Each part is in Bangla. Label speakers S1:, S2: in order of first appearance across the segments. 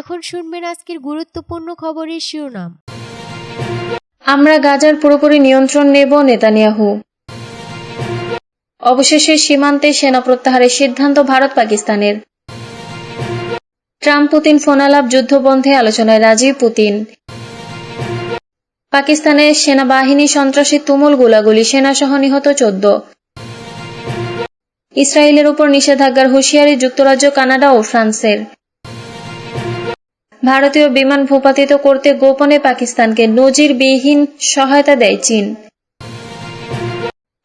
S1: এখন শুনবেন আজকের গুরুত্বপূর্ণ খবরের শিরোনাম
S2: আমরা গাজার পুরোপুরি নিয়ন্ত্রণ নেব নেতানিয়াহু অবশেষে সীমান্তে সেনা প্রত্যাহারের সিদ্ধান্ত ভারত পাকিস্তানের ট্রাম্প পুতিন ফোনালাপ যুদ্ধবন্ধে আলোচনায় রাজি পুতিন পাকিস্তানের সেনাবাহিনী সন্ত্রাসী তুমুল গোলাগুলি সেনাসহ নিহত চোদ্দ ইসরায়েলের উপর নিষেধাজ্ঞার হুঁশিয়ারি যুক্তরাজ্য কানাডা ও ফ্রান্সের ভারতীয় বিমান ভূপাতিত করতে গোপনে পাকিস্তানকে নজিরবিহীন সহায়তা দেয় চীন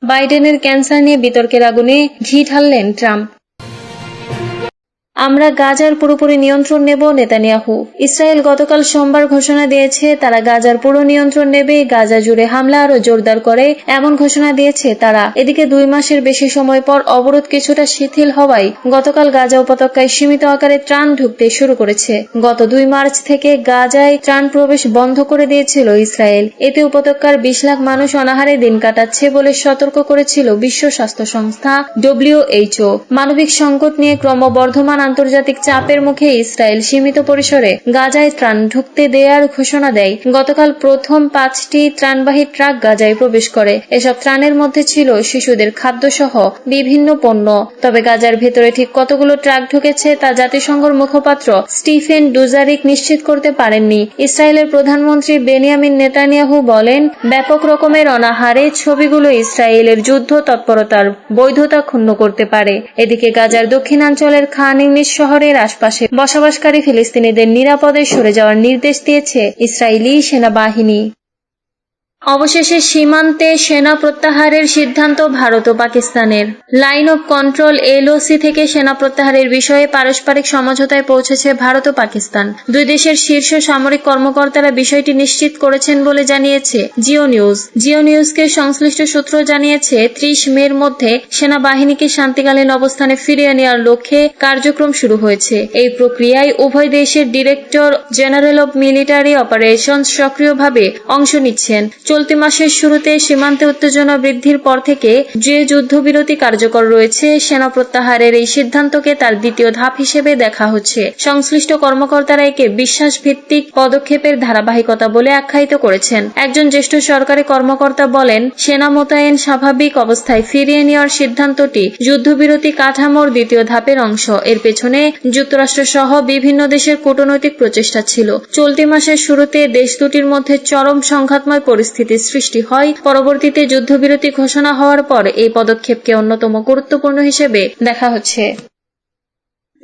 S2: বাইডেনের ক্যান্সার নিয়ে বিতর্কের আগুনে ঘি ঢাললেন ট্রাম্প আমরা গাজার পুরোপুরি নিয়ন্ত্রণ নেব নেতানিয়াহু ইসরায়েল গতকাল সোমবার ঘোষণা দিয়েছে তারা গাজার পুরো নিয়ন্ত্রণ নেবে গাজা জুড়ে হামলা আরো জোরদার করে এমন ঘোষণা দিয়েছে তারা এদিকে দুই মাসের বেশি সময় পর অবরোধ কিছুটা শিথিল হওয়ায় গতকাল গাজা উপত্যকায় সীমিত আকারে ত্রাণ ঢুকতে শুরু করেছে গত দুই মার্চ থেকে গাজায় ত্রাণ প্রবেশ বন্ধ করে দিয়েছিল ইসরায়েল এতে উপত্যকার বিশ লাখ মানুষ অনাহারে দিন কাটাচ্ছে বলে সতর্ক করেছিল বিশ্ব স্বাস্থ্য সংস্থা ডব্লিউএইচও মানবিক সংকট নিয়ে ক্রমবর্ধমান আন্তর্জাতিক চাপের মুখে ইসরায়েল সীমিত পরিসরে গাজায় ত্রাণ ঢুকতে দেয়ার ঘোষণা দেয় গতকাল প্রথম পাঁচটি ত্রাণবাহী ট্রাক গাজায় প্রবেশ করে এসব ত্রাণের মধ্যে ছিল শিশুদের খাদ্য সহ বিভিন্ন পণ্য তবে গাজার ভেতরে ঠিক কতগুলো ট্রাক ঢুকেছে তা জাতিসংঘের মুখপাত্র স্টিফেন ডুজারিক নিশ্চিত করতে পারেননি ইসরায়েলের প্রধানমন্ত্রী বেনিয়ামিন নেতানিয়াহু বলেন ব্যাপক রকমের অনাহারে ছবিগুলো ইসরায়েলের যুদ্ধ তৎপরতার বৈধতা ক্ষুণ্ণ করতে পারে এদিকে গাজার দক্ষিণাঞ্চলের খান তেল শহরের আশপাশে বসবাসকারী ফিলিস্তিনিদের নিরাপদে সরে যাওয়ার নির্দেশ দিয়েছে ইসরায়েলি সেনাবাহিনী অবশেষে সীমান্তে সেনা প্রত্যাহারের সিদ্ধান্ত ভারত ও পাকিস্তানের লাইন অব কন্ট্রোল এলওসি থেকে সেনা প্রত্যাহারের বিষয়ে পারস্পরিক সমঝোতায় পৌঁছেছে ভারত ও পাকিস্তান দুই দেশের শীর্ষ সামরিক কর্মকর্তারা বিষয়টি নিশ্চিত করেছেন বলে জানিয়েছে জিও নিউজ জিও নিউজকে সংশ্লিষ্ট সূত্র জানিয়েছে ত্রিশ মের মধ্যে সেনাবাহিনীকে শান্তিকালীন অবস্থানে ফিরিয়ে নেওয়ার লক্ষ্যে কার্যক্রম শুরু হয়েছে এই প্রক্রিয়ায় উভয় দেশের director general of military operation সক্রিয়ভাবে অংশ নিচ্ছেন চলতি মাসের শুরুতে সীমান্তে উত্তেজনা বৃদ্ধির পর থেকে যে যুদ্ধবিরতি কার্যকর রয়েছে সেনা প্রত্যাহারের এই সিদ্ধান্তকে তার দ্বিতীয় ধাপ হিসেবে দেখা হচ্ছে সংশ্লিষ্ট কর্মকর্তারা একে বিশ্বাস ভিত্তিক পদক্ষেপের ধারাবাহিকতা বলে আখ্যায়িত করেছেন একজন জ্যেষ্ঠ সরকারি কর্মকর্তা বলেন সেনা মোতায়েন স্বাভাবিক অবস্থায় ফিরিয়ে নেওয়ার সিদ্ধান্তটি যুদ্ধবিরতি কাঠামোর দ্বিতীয় ধাপের অংশ এর পেছনে যুক্তরাষ্ট্র সহ বিভিন্ন দেশের কূটনৈতিক প্রচেষ্টা ছিল চলতি মাসের শুরুতে দেশ দুটির মধ্যে চরম সংঘাতময় পরিস্থিতি পরিস্থিতি সৃষ্টি হয় পরবর্তীতে যুদ্ধবিরতি ঘোষণা হওয়ার পর এই পদক্ষেপকে অন্যতম গুরুত্বপূর্ণ হিসেবে দেখা হচ্ছে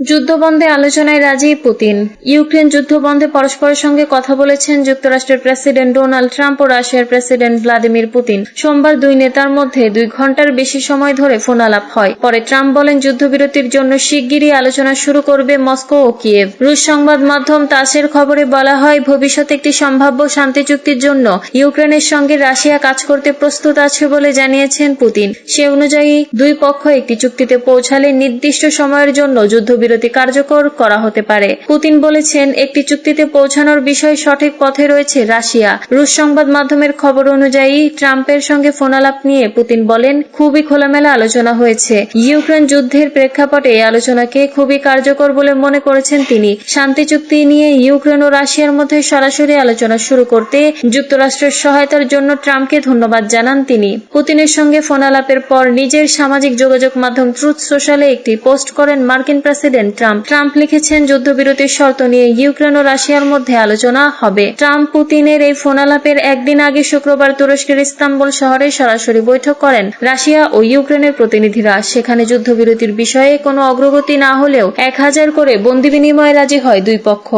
S2: যুদ্ধবন্ধে আলোচনায় রাজি পুতিন ইউক্রেন যুদ্ধবন্ধে পরস্পরের সঙ্গে কথা বলেছেন যুক্তরাষ্ট্রের প্রেসিডেন্ট ডোনাল্ড ট্রাম্প ও রাশিয়ার প্রেসিডেন্ট ভ্লাদিমির পুতিন সোমবার দুই নেতার মধ্যে দুই ঘন্টার বেশি সময় ধরে আলাপ হয় পরে ট্রাম্প বলেন যুদ্ধবিরতির জন্য শিগগিরই আলোচনা শুরু করবে মস্কো ও কিয়েভ রুশ সংবাদ মাধ্যম তাসের খবরে বলা হয় ভবিষ্যতে একটি সম্ভাব্য শান্তি চুক্তির জন্য ইউক্রেনের সঙ্গে রাশিয়া কাজ করতে প্রস্তুত আছে বলে জানিয়েছেন পুতিন সে অনুযায়ী দুই পক্ষ একটি চুক্তিতে পৌঁছালে নির্দিষ্ট সময়ের জন্য যুদ্ধবিরতি যুদ্ধবিরতি কার্যকর করা হতে পারে পুতিন বলেছেন একটি চুক্তিতে পৌঁছানোর বিষয় সঠিক পথে রয়েছে রাশিয়া রুশ সংবাদ মাধ্যমের খবর অনুযায়ী ট্রাম্পের সঙ্গে ফোনালাপ নিয়ে পুতিন বলেন খুবই খোলামেলা আলোচনা হয়েছে ইউক্রেন যুদ্ধের প্রেক্ষাপটে এই আলোচনাকে খুবই কার্যকর বলে মনে করেছেন তিনি শান্তি চুক্তি নিয়ে ইউক্রেন ও রাশিয়ার মধ্যে সরাসরি আলোচনা শুরু করতে যুক্তরাষ্ট্রের সহায়তার জন্য ট্রাম্পকে ধন্যবাদ জানান তিনি পুতিনের সঙ্গে ফোনালাপের পর নিজের সামাজিক যোগাযোগ মাধ্যম ট্রুথ সোশ্যালে একটি পোস্ট করেন মার্কিন প্রেসিডেন্ট প্রেসিডেন্ট ট্রাম্প ট্রাম্প লিখেছেন যুদ্ধবিরতির শর্ত নিয়ে ইউক্রেন ও রাশিয়ার মধ্যে আলোচনা হবে ট্রাম্প পুতিনের এই ফোনালাপের একদিন আগে শুক্রবার তুরস্কের ইস্তাম্বুল শহরে সরাসরি বৈঠক করেন রাশিয়া ও ইউক্রেনের প্রতিনিধিরা সেখানে যুদ্ধবিরতির বিষয়ে কোনো অগ্রগতি না হলেও এক হাজার করে বন্দি বিনিময়ে রাজি হয় দুই পক্ষ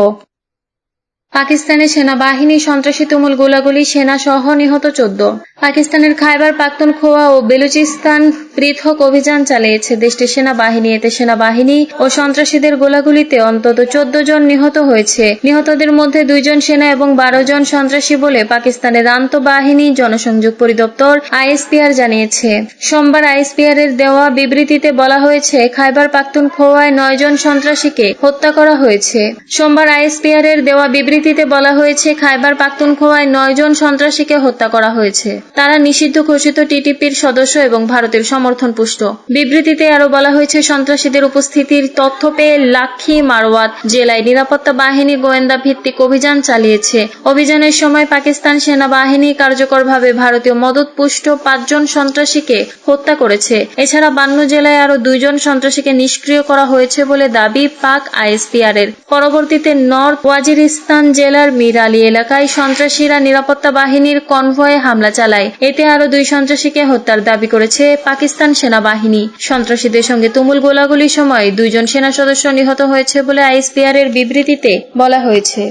S2: পাকিস্তানের সেনাবাহিনী সন্ত্রাসী তুমুল গোলাগুলি সেনা সহ নিহত চোদ্দ পাকিস্তানের খাইবার পাক্তন খোয়া ও বেলুচিস্তান পৃথক অভিযান চালিয়েছে দেশটির সেনাবাহিনী এতে সেনাবাহিনী ও সন্ত্রাসীদের গোলাগুলিতে অন্তত চোদ্দ জন নিহত হয়েছে নিহতদের মধ্যে দুইজন সেনা এবং বারো জন সন্ত্রাসী বলে পাকিস্তানের আন্তঃবাহিনী জনসংযোগ পরিদপ্তর আইএসপিআর জানিয়েছে সোমবার আইএসপিআর এর দেওয়া বিবৃতিতে বলা হয়েছে খাইবার খোয়ায় নয় জন সন্ত্রাসীকে হত্যা করা হয়েছে সোমবার আইএসপিআর এর দেওয়া বিবৃতি বিবৃতিতে বলা হয়েছে খাইবার পাখতুনখোয়ায় জন সন্ত্রাসীকে হত্যা করা হয়েছে তারা নিষিদ্ধ ঘোষিত টিটিপির সদস্য এবং ভারতের সমর্থন পুষ্ট বিবৃতিতে আরও বলা হয়েছে সন্ত্রাসীদের উপস্থিতির তথ্য পেয়ে লাক্ষি মারওয়াত জেলায় নিরাপত্তা বাহিনী গোয়েন্দা ভিত্তিক অভিযান চালিয়েছে অভিযানের সময় পাকিস্তান সেনাবাহিনী কার্যকরভাবে ভারতীয় মদত পুষ্ট পাঁচজন সন্ত্রাসীকে হত্যা করেছে এছাড়া বান্ন জেলায় আরও দুইজন সন্ত্রাসীকে নিষ্ক্রিয় করা হয়েছে বলে দাবি পাক আইএসপিআর এর পরবর্তীতে নর্থ ওয়াজিরিস্তান জেলার মিরালি এলাকায় সন্ত্রাসীরা নিরাপত্তা বাহিনীর কনভয়ে হামলা চালায় এতে আরো দুই সন্ত্রাসীকে হত্যার দাবি করেছে পাকিস্তান সেনাবাহিনী সন্ত্রাসীদের সঙ্গে তুমুল গোলাগুলির সময় দুইজন সেনা সদস্য নিহত হয়েছে বলে আইএসপিআর এর বিবৃতিতে বলা হয়েছে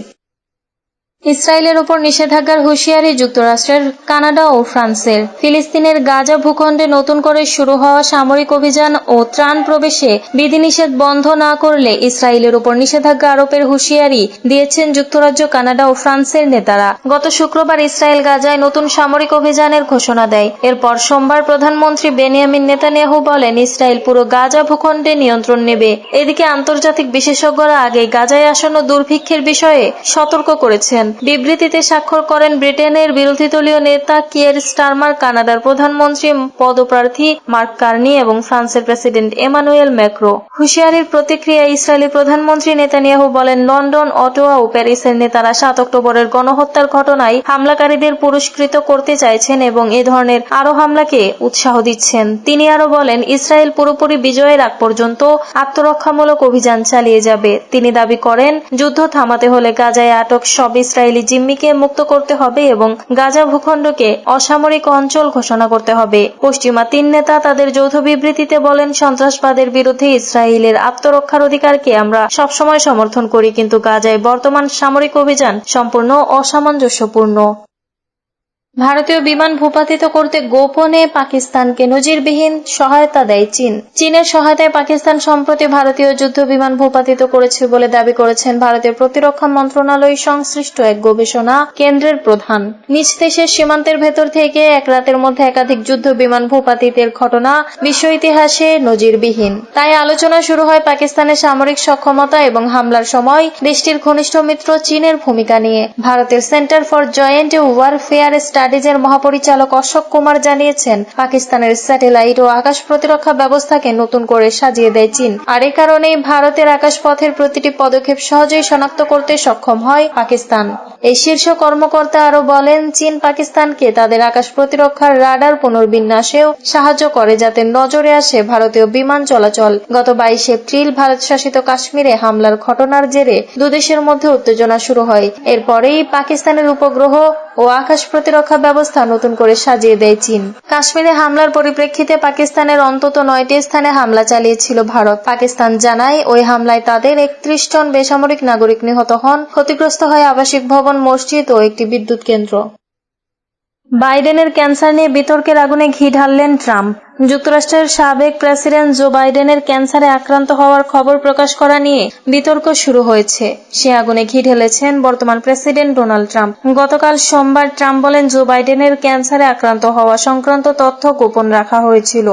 S2: ইসরায়েলের ওপর নিষেধাজ্ঞার হুঁশিয়ারি যুক্তরাষ্ট্রের কানাডা ও ফ্রান্সের ফিলিস্তিনের গাজা ভূখণ্ডে নতুন করে শুরু হওয়া সামরিক অভিযান ও ত্রাণ প্রবেশে বিধিনিষেধ বন্ধ না করলে ইসরায়েলের ওপর নিষেধাজ্ঞা আরোপের হুঁশিয়ারি দিয়েছেন যুক্তরাজ্য কানাডা ও ফ্রান্সের নেতারা গত শুক্রবার ইসরায়েল গাজায় নতুন সামরিক অভিযানের ঘোষণা দেয় এরপর সোমবার প্রধানমন্ত্রী বেনিয়ামিন নেতানিয়াহু বলেন ইসরায়েল পুরো গাজা ভূখণ্ডে নিয়ন্ত্রণ নেবে এদিকে আন্তর্জাতিক বিশেষজ্ঞরা আগে গাজায় আসন্ন দুর্ভিক্ষের বিষয়ে সতর্ক করেছেন করেন বিবৃতিতে স্বাক্ষর করেন ব্রিটেনের বিরোধী দলীয় নেতা কিয়ের স্টারমার কানাডার প্রধানমন্ত্রী পদপ্রার্থী মার্ক কার্নি এবং ফ্রান্সের প্রেসিডেন্ট এমানুয়েল ম্যাক্রো হুশিয়ারির প্রতিক্রিয়ায় ইসরায়েলি প্রধানমন্ত্রী নেতানিয়াহু বলেন লন্ডন অটোয়া ও প্যারিসের নেতারা সাত অক্টোবরের গণহত্যার ঘটনায় হামলাকারীদের পুরস্কৃত করতে চাইছেন এবং এ ধরনের আরও হামলাকে উৎসাহ দিচ্ছেন তিনি আরও বলেন ইসরায়েল পুরোপুরি বিজয়ের আগ পর্যন্ত আত্মরক্ষামূলক অভিযান চালিয়ে যাবে তিনি দাবি করেন যুদ্ধ থামাতে হলে গাজায় আটক সব ইসরায়েল ইসরায়েলি জিম্মিকে মুক্ত করতে হবে এবং গাজা ভূখণ্ডকে অসামরিক অঞ্চল ঘোষণা করতে হবে পশ্চিমা তিন নেতা তাদের যৌথ বিবৃতিতে বলেন সন্ত্রাসবাদের বিরুদ্ধে ইসরায়েলের আত্মরক্ষার অধিকারকে আমরা সবসময় সমর্থন করি কিন্তু গাজায় বর্তমান সামরিক অভিযান সম্পূর্ণ অসামঞ্জস্যপূর্ণ ভারতীয় বিমান ভূপাতিত করতে গোপনে পাকিস্তানকে নজিরবিহীন সহায়তা দেয় চীন চীনের সহায়তায় পাকিস্তান সম্প্রতি ভারতীয় যুদ্ধ বিমান ভূপাতিত করেছে বলে দাবি করেছেন ভারতীয় প্রতিরক্ষা মন্ত্রণালয় সংশ্লিষ্ট এক গবেষণা কেন্দ্রের প্রধান নিজ দেশের সীমান্তের ভেতর থেকে এক রাতের মধ্যে একাধিক যুদ্ধ বিমান ভূপাতিতের ঘটনা বিশ্ব ইতিহাসে নজিরবিহীন তাই আলোচনা শুরু হয় পাকিস্তানের সামরিক সক্ষমতা এবং হামলার সময় দেশটির ঘনিষ্ঠ মিত্র চীনের ভূমিকা নিয়ে ভারতের centre for joint warfare study স্টাডিজের মহাপরিচালক অশোক কুমার জানিয়েছেন পাকিস্তানের স্যাটেলাইট ও আকাশ প্রতিরক্ষা ব্যবস্থাকে নতুন করে সাজিয়ে দেয় চীন আর এ কারণেই ভারতের আকাশপথের প্রতিটি পদক্ষেপ সহজেই শনাক্ত করতে সক্ষম হয় পাকিস্তান এই শীর্ষ কর্মকর্তা আরও বলেন চীন পাকিস্তানকে তাদের আকাশ প্রতিরক্ষার রাডার পুনর্বিন্যাসেও সাহায্য করে যাতে নজরে আসে ভারতীয় বিমান চলাচল গত বাইশ এপ্রিল ভারত শাসিত কাশ্মীরে হামলার ঘটনার জেরে দুদেশের মধ্যে উত্তেজনা শুরু হয় এরপরেই পাকিস্তানের উপগ্রহ ও আকাশ প্রতিরক্ষা ব্যবস্থা নতুন করে সাজিয়ে দেয় চীন কাশ্মীরে হামলার পরিপ্রেক্ষিতে পাকিস্তানের অন্তত নয়টি স্থানে হামলা চালিয়েছিল ভারত পাকিস্তান জানায় ওই হামলায় তাদের একত্রিশ জন বেসামরিক নাগরিক নিহত হন ক্ষতিগ্রস্ত হয় আবাসিক ভবন মসজিদ ও একটি বিদ্যুৎ কেন্দ্র বাইডেনের ক্যান্সার নিয়ে বিতর্কের আগুনে ঘি ঢাললেন ট্রাম্প যুক্তরাষ্ট্রের সাবেক প্রেসিডেন্ট জো বাইডেনের ক্যান্সারে আক্রান্ত হওয়ার খবর প্রকাশ করা নিয়ে বিতর্ক শুরু হয়েছে সে আগুনে ঘি ঢেলেছেন বর্তমান প্রেসিডেন্ট ডোনাল্ড ট্রাম্প গতকাল সোমবার ট্রাম্প বলেন জো বাইডেনের ক্যান্সারে আক্রান্ত হওয়া সংক্রান্ত তথ্য গোপন রাখা হয়েছিল